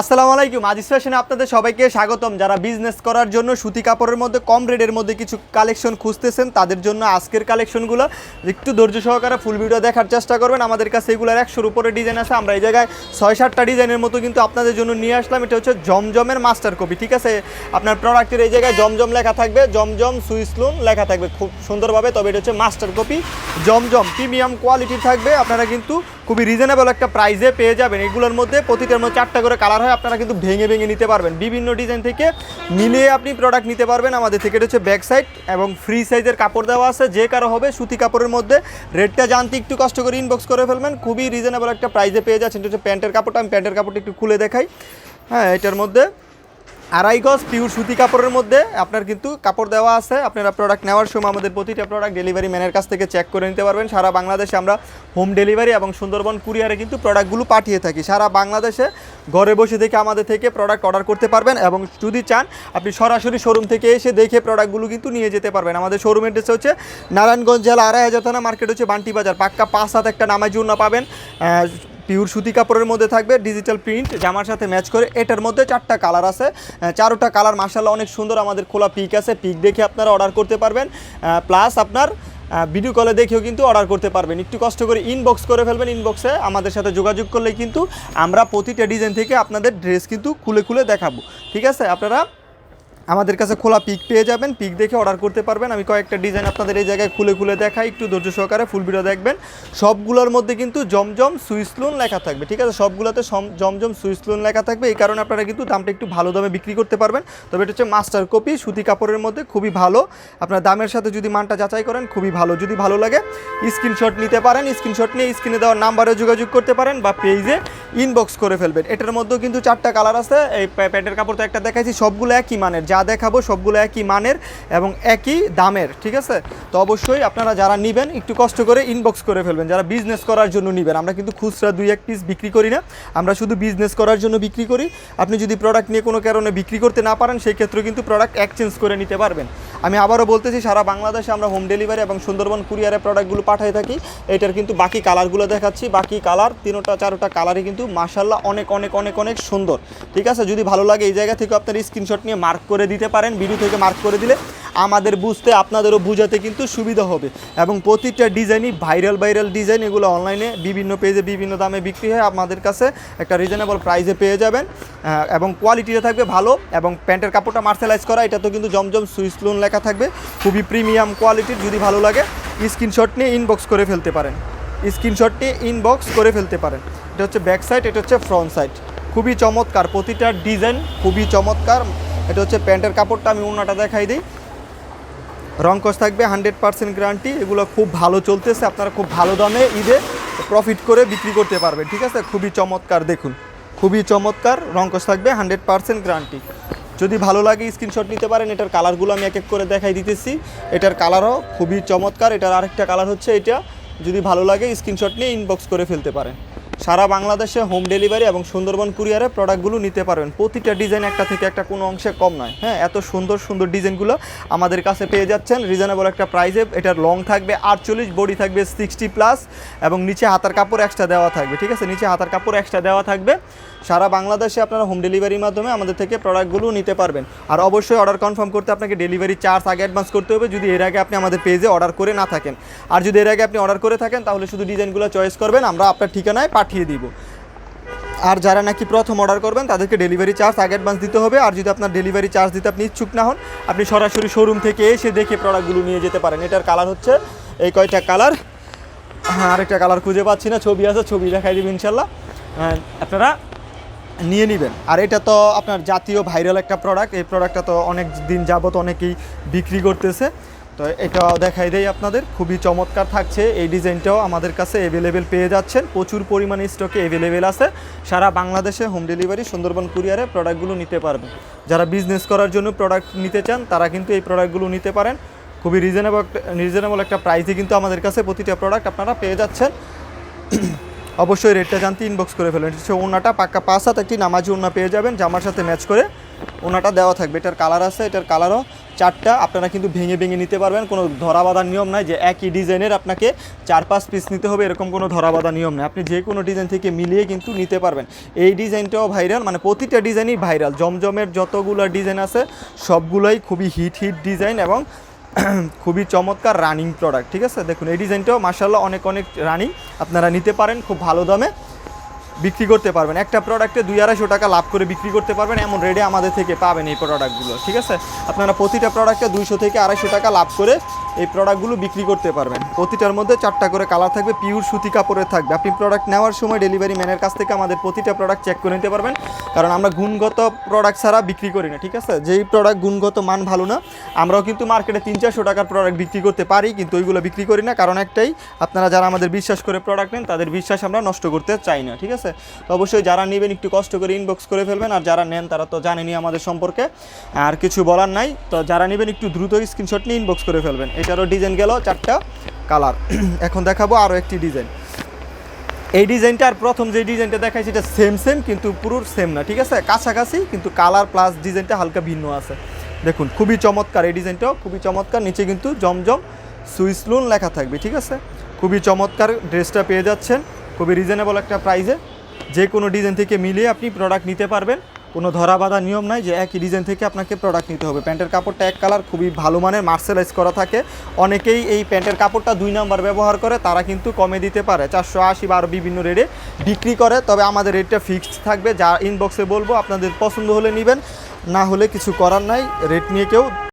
আসসালামু আলাইকুম, আজিজ ফ্যাশনে আপনাদের সবাইকে স্বাগতম। যারা বিজনেস করার জন্য সুতি কাপড়ের মধ্যে কম রেটের মধ্যে কিছু কালেকশন খুঁজতেছেন, তাদের জন্য আজকের কালেকশনগুলো একটু ধৈর্য সহকারে ফুল ভিডিও দেখার চেষ্টা করবেন। আমাদের কাছে এগুলোর একশোর উপরে ডিজাইন আছে। আমরা এই জায়গায় ছয় সাতটা ডিজাইনের মতো কিন্তু আপনাদের জন্য নিয়ে আসলাম। এটা হচ্ছে জমজমের মাস্টার কপি ঠিক আছে? আপনার প্রোডাক্টের এই জায়গায় জমজম লেখা থাকবে। জমজম সুইস সুইসলুন লেখা থাকবে খুব সুন্দরভাবে। তবে এটা হচ্ছে মাস্টার কপি জমজম প্রিমিয়াম কোয়ালিটির থাকবে। আপনারা কিন্তু খুবই রিজনেবল একটা প্রাইসে পেয়ে যাবেন। এগুলোর মধ্যে প্রতিটার মধ্যে চারটা করে কালার হয় আপনারা কিন্তু ভেঙে ভেঙে নিতে পারবেন। বিভিন্ন ডিজাইন থেকে মিলিয়ে আপনি প্রোডাক্ট নিতে পারবেন আমাদের থেকে। হচ্ছে ব্যাক সাইড এবং ফ্রি সাইজের কাপড় দেওয়া আছে। যে কারও হবে সুতি কাপড়ের মধ্যে। রেটটা জানতে একটু কষ্ট করে ইনবক্স করে ফেলবেন। খুবই রিজনেবল একটা প্রাইসে পেয়ে যাচ্ছেন। হচ্ছে প্যান্টের কাপড়টা। আমি প্যান্টের কাপড়টা একটু খুলে দেখাই। হ্যাঁ এটার মধ্যে। আড়াই গজ পিওর সুতি কাপড়ের মধ্যে আপনার কিন্তু কাপড় দেওয়া আছে। আপনারা প্রোডাক্ট নেওয়ার সময় আমাদের প্রতিটা প্রোডাক্ট ডেলিভারি ম্যানের কাছ থেকে চেক করে নিতে পারবেন। সারা বাংলাদেশে আমরা হোম ডেলিভারি এবং সুন্দরবন কুরিয়ারে কিন্তু প্রোডাক্টগুলো পাঠিয়ে থাকি। সারা বাংলাদেশে ঘরে বসে দেখে আমাদের থেকে প্রোডাক্ট অর্ডার করতে পারবেন এবং যদি চান, আপনি সরাসরি শোরুম থেকে এসে দেখে প্রোডাক্টগুলো কিন্তু নিয়ে যেতে পারবেন। আমাদের শোরুম অ্যাড্রেস হচ্ছে নারায়ণগঞ্জ জেলা আড়াই হাজার থানা মার্কেট হচ্ছে বান্টি বাজার। পাক্কা পাঁচ হাত একটা নামাজ জন্য পাবেন পিওর সুতি কাপড়ের মধ্যে থাকবে ডিজিটাল প্রিন্ট জামার সাথে ম্যাচ করে। এটার মধ্যে চারটা কালার আছে। চারোটা কালার মার্শাল্লাহ অনেক সুন্দর, আমাদের খোলা পিক আছে। পিক দেখে আপনারা অর্ডার করতে পারবেন। প্লাস আপনার ভিডিও কলে দেখেও কিন্তু অর্ডার করতে পারবেন। একটু কষ্ট করে ইনবক্স করে ফেলবেন ইনবক্সে আমাদের সাথে যোগাযোগ করলে কিন্তু আমরা প্রতিটা ডিজাইন থেকে আপনাদের ড্রেস কিন্তু খুলে খুলে দেখাবো। ঠিক আছে? আপনারা আমাদের কাছে খোলা পিক পেয়ে যাবেন। পিক দেখে অর্ডার করতে পারবেন। আমি কয়েকটা ডিজাইন আপনাদের এই জায়গায় খুলে খুলে দেখাই। একটু ধৈর্য সহকারে ফুল ভিডিও দেখবেন। সবগুলোর মধ্যে কিন্তু জমজম সুইসলুন লেখা থাকবে, ঠিক আছে? সবগুলোতে জমজম সুইসলুন লেখা থাকবে। এই কারণে আপনারা কিন্তু দামটা একটু ভালো দামে বিক্রি করতে পারবেন। তবে এটা হচ্ছে মাস্টার কপি সুতি কাপড়ের মধ্যে খুবই ভালো। আপনার দামের সাথে যদি মানটা যাচাই করেন, খুবই ভালো। যদি ভালো লাগে স্ক্রিনশট নিতে পারেন। স্ক্রিনশট নিয়ে স্ক্রিনে দেওয়ার নাম্বারে যোগাযোগ করতে পারেন বা পেজে ইনবক্স করে ফেলবেন। এটার মধ্যেও কিন্তু চারটা কালার আছে। এই প্যান্টের কাপড় তো একটা দেখাইছি, সবগুলো একই মানের। দেখাবো সবগুলো একই মানের এবং একই দামের, ঠিক আছে? তো অবশ্যই আপনারা যারা নেবেন, একটু কষ্ট করে ইনবক্স করে ফেলবেন। যারা বিজনেস করার জন্য নেবেন, আমরা কিন্তু খুচরা দুই এক পিস বিক্রি করি না। আমরা শুধু বিজনেস করার জন্য বিক্রি করি। আপনি যদি প্রোডাক্ট নিয়ে কোনো কারণে বিক্রি করতে না পারেন, সেই ক্ষেত্রে কিন্তু প্রোডাক্ট এক্সচেঞ্জ করে নিতে পারবেন। আমি আবারও বলতেছি, সারা বাংলাদেশে আমরা হোম ডেলিভারি এবং সুন্দরবন কুরিয়ারের প্রোডাক্টগুলো পাঠিয়ে থাকি। এটার কিন্তু বাকি কালারগুলো দেখাচ্ছি। বাকি কালার তিনোটা, চারোটা কালারই কিন্তু মাসাল্লাহ অনেক অনেক অনেক অনেক সুন্দর। ঠিক আছে? যদি ভালো লাগে এই জায়গা থেকে আপনার স্ক্রিনশট নিয়ে মার্ক করে দিতে পারেন। ভিডিও থেকে মার্ক করে দিলে আমাদের বুঝতে, আপনাদেরও বুঝাতে কিন্তু সুবিধা হবে। এবং প্রতিটা ডিজাইনই ভাইরাল ভাইরাল ডিজাইন এগুলো অনলাইনে বিভিন্ন পেজে বিভিন্ন দামে বিক্রি হয়। আমাদের কাছে একটা রিজনেবল প্রাইসে পেয়ে যাবেন। এবং কোয়ালিটিটা থাকবে ভালো এবং প্যান্টের কাপড়টা মার্সেলাইজ করা, এটা তো কিন্তু জমজম সুইসলুন লেখা থাকবে। খুবই প্রিমিয়াম কোয়ালিটির যদি ভালো লাগে স্ক্রিনশট নিয়ে ইনবক্স করে ফেলতে পারেন। স্ক্রিনশট নিয়ে ইনবক্স করে ফেলতে পারেন। এটা হচ্ছে ব্যাক সাইড এটা হচ্ছে ফ্রন্ট সাইড খুবই চমৎকার, প্রতিটা ডিজাইন খুবই চমৎকার। এটা হচ্ছে প্যান্টের কাপড়টা, আমি অন্যটা দেখাই দিই। রংকস থাকবে, হান্ড্রেড পার্সেন্ট গ্যারান্টি। এগুলো খুব ভালো চলতেছে, আপনারা খুব ভালো দামে ঈদে প্রফিট করে বিক্রি করতে পারবেন, ঠিক আছে? খুবই চমৎকার, দেখুন। খুবই চমৎকার রংকস থাকবে, হান্ড্রেড পার্সেন্ট গ্যারান্টি। যদি ভালো লাগে স্ক্রিনশট নিতে পারেন, এটার কালারগুলো আমি এক এক করে দেখাই দিতেছি। এটার কালারও খুবই চমৎকার, এটার আরেকটা কালার হচ্ছে এটা। যদি ভালো লাগে স্ক্রিনশট নিয়ে ইনবক্স করে ফেলতে পারেন। সারা বাংলাদেশে হোম ডেলিভারি এবং সুন্দরবন কুরিয়ারে প্রোডাক্টগুলো নিতে পারবেন। প্রতিটা ডিজাইন একটা থেকে একটা, কোনো অংশে কম নয়। হ্যাঁ এত সুন্দর সুন্দর ডিজাইনগুলো আমাদের কাছে পেয়ে যাচ্ছেন। রিজনেবল একটা প্রাইসে এটার লং থাকবে আটচল্লিশ বডি থাকবে সিক্সটি প্লাস এবং নিচে হাতার কাপড় এক্সট্রা দেওয়া থাকবে, ঠিক আছে? নিচে হাতার কাপড় এক্সট্রা দেওয়া থাকবে। সারা বাংলাদেশে আপনারা হোম ডেলিভারির মাধ্যমে আমাদের থেকে প্রোডাক্টগুলো নিতে পারবেন। আর অবশ্যই অর্ডার কনফার্ম করতে আপনাকে ডেলিভারি চার্জ আগে অ্যাডভান্স করতে হবে। যদি এর আগে আপনি আমাদের পেজে অর্ডার করে না থাকেন। আর যদি এর আগে আপনি অর্ডার করে থাকেন, তাহলে শুধু ডিজাইনগুলো চয়েস করবেন। আমরা আপনার ঠিকানায় পাঠিয়ে দিব। আর যারা নাকি প্রথম অর্ডার করবেন তাদেরকে ডেলিভারি চার্জ আগে অ্যাডভান্স দিতে হবে। আর যদি আপনার ডেলিভারি চার্জ দিতে আপনি ইচ্ছুক না হন আপনি সরাসরি শোরুম থেকে এসে দেখে প্রোডাক্টগুলো নিয়ে যেতে পারেন। এটার কালার হচ্ছে এই কয়টা কালার হ্যাঁ আরেকটা কালার খুঁজে পাচ্ছি না। ছবি আছে ছবি দেখাই দেবেন ইনশাল্লাহ হ্যাঁ, আপনারা নিয়ে নেবেন। আর এটা তো আপনার জাতীয় ভাইরাল একটা প্রোডাক্ট এই প্রোডাক্টটা তো অনেক দিন যাবত অনেকেই বিক্রি করতেছে। তো এটা দেখাই দেই আপনাদের। খুবই চমৎকার থাকছে। এই ডিজাইনটাও আমাদের কাছে অ্যাভেলেবেল পেয়ে যাচ্ছেন। প্রচুর পরিমাণে স্টকে অ্যাভেলেবেল আছে। সারা বাংলাদেশে হোম ডেলিভারি সুন্দরবন কুরিয়ারে প্রোডাক্টগুলো নিতে পারবেন। যারা বিজনেস করার জন্য প্রোডাক্ট নিতে চান, তারা কিন্তু এই প্রোডাক্টগুলো নিতে পারেন। খুবই রিজনেবল রিজনেবল একটা প্রাইসে কিন্তু আমাদের কাছে প্রতিটা প্রোডাক্ট আপনারা পেয়ে যাচ্ছেন। অবশ্যই রেটটা জানতে ইনবক্স করে ফেলেন। সে ওনাটা পাক্কা পাঁচ হাত একটি নামাজি ওনা পেয়ে যাবেন, জামার সাথে ম্যাচ করে। ওনাটা দেওয়া থাকবে। এটার কালার আছে, এটার কালারও চারটা। আপনারা কিন্তু ভেঙে ভেঙে নিতে পারবেন, কোনো ধরা বাঁধার নিয়ম নাই যে একই ডিজাইনের আপনাকে চার পাঁচ পিস নিতে হবে, এরকম কোনো ধরা বাঁধা নিয়ম নেই। আপনি যে কোনো ডিজাইন থেকে মিলিয়ে কিন্তু নিতে পারবেন। এই ডিজাইনটাও ভাইরাল মানে প্রতিটা ডিজাইনই ভাইরাল জমজমের যতগুলো ডিজাইন আছে, সবগুলোই খুবই হিট হিট ডিজাইন এবং খুবই চমৎকার রানিং প্রোডাক্ট ঠিক আছে? দেখুন, এই ডিজাইনটাও মার্শাল্লাহ অনেক অনেক রানিং আপনারা নিতে পারেন খুব ভালো দামে। বিক্রি করতে পারবেন। একটা প্রোডাক্টে দুই আড়াইশো টাকা লাভ করে বিক্রি করতে পারবেন, এমন রেডে আমাদের থেকে পাবেন এই প্রোডাক্টগুলো ঠিক আছে? আপনারা প্রতিটা প্রোডাক্টে দুইশো থেকে আড়াইশো টাকা লাভ করে এই প্রোডাক্টগুলো বিক্রি করতে পারবেন। প্রতিটার মধ্যে চারটা করে কালার থাকবে পিওর সুতি কাপড়ের থাকবে। আপনি প্রোডাক্ট নেওয়ার সময় ডেলিভারি ম্যানের কাছ থেকে আমাদের প্রতিটা প্রোডাক্ট চেক করে নিতে পারবেন। কারণ আমরা গুণগত প্রোডাক্ট ছাড়া বিক্রি করি না, ঠিক আছে? যেই প্রোডাক্ট গুণগত মান ভালো না, আমরাও কিন্তু মার্কেটে তিন, চারশো টাকার প্রোডাক্ট বিক্রি করতে পারি, কিন্তু ওইগুলো বিক্রি করি না। কারণ একটাই, আপনারা যারা আমাদের বিশ্বাস করে প্রোডাক্ট নেন, তাদের বিশ্বাস আমরা নষ্ট করতে চাই না, ঠিক আছে? তো অবশ্যই যারা নেবেন, একটু কষ্ট করে ইনবক্স করে ফেলবেন, আর যারা নেন, তারা তো জানেনি আমাদের সম্পর্কে। আর কিছু বলার নাই, তো যারা নেবেন, একটু দ্রুত স্ক্রিনশট নিয়ে ইনবক্স করে ফেলবেন। এটারও ডিজাইন গেল চারটা কালার। এখন দেখাবো আরও একটি ডিজাইন। এই ডিজাইনটা আর প্রথম যে ডিজাইনটা দেখাইছি এটা সেম সেম কিন্তু পুরো সেম না, ঠিক আছে? কাছাকাছি, কিন্তু কালার প্লাস ডিজাইনটা হালকা ভিন্ন আছে। দেখুন, খুবই চমৎকার এই ডিজাইনটাও, খুবই চমৎকার। নিচে কিন্তু জমজম সুইস সুইসলুন লেখা থাকবে, ঠিক আছে? খুবই চমৎকার ড্রেসটা পেয়ে যাচ্ছেন, খুবই রিজনেবল একটা প্রাইসে যে কোনো ডিজাইন থেকে মিলিয়ে আপনি প্রোডাক্ট নিতে পারবেন। কোনো ধরা বাঁধা নিয়ম নাই যে একই ডিজাইন থেকে আপনাকে প্রোডাক্ট নিতে হবে। প্যান্টের কাপড়টা এক কালার খুবই ভালো মানের মার্সেলাইজ করা থাকে। অনেকেই এই প্যান্টের কাপড়টা দুই নাম্বার ব্যবহার করে, তারা কিন্তু কমে দিতে পারে। চারশো আশি বা আরও বিভিন্ন রেটে বিক্রি করে, তবে আমাদের রেটটা ফিক্সড থাকবে। যা ইনবক্সে বলব, আপনাদের পছন্দ হলে নেবেন, না হলে কিছু করার নাই। রেট নিয়ে কেউ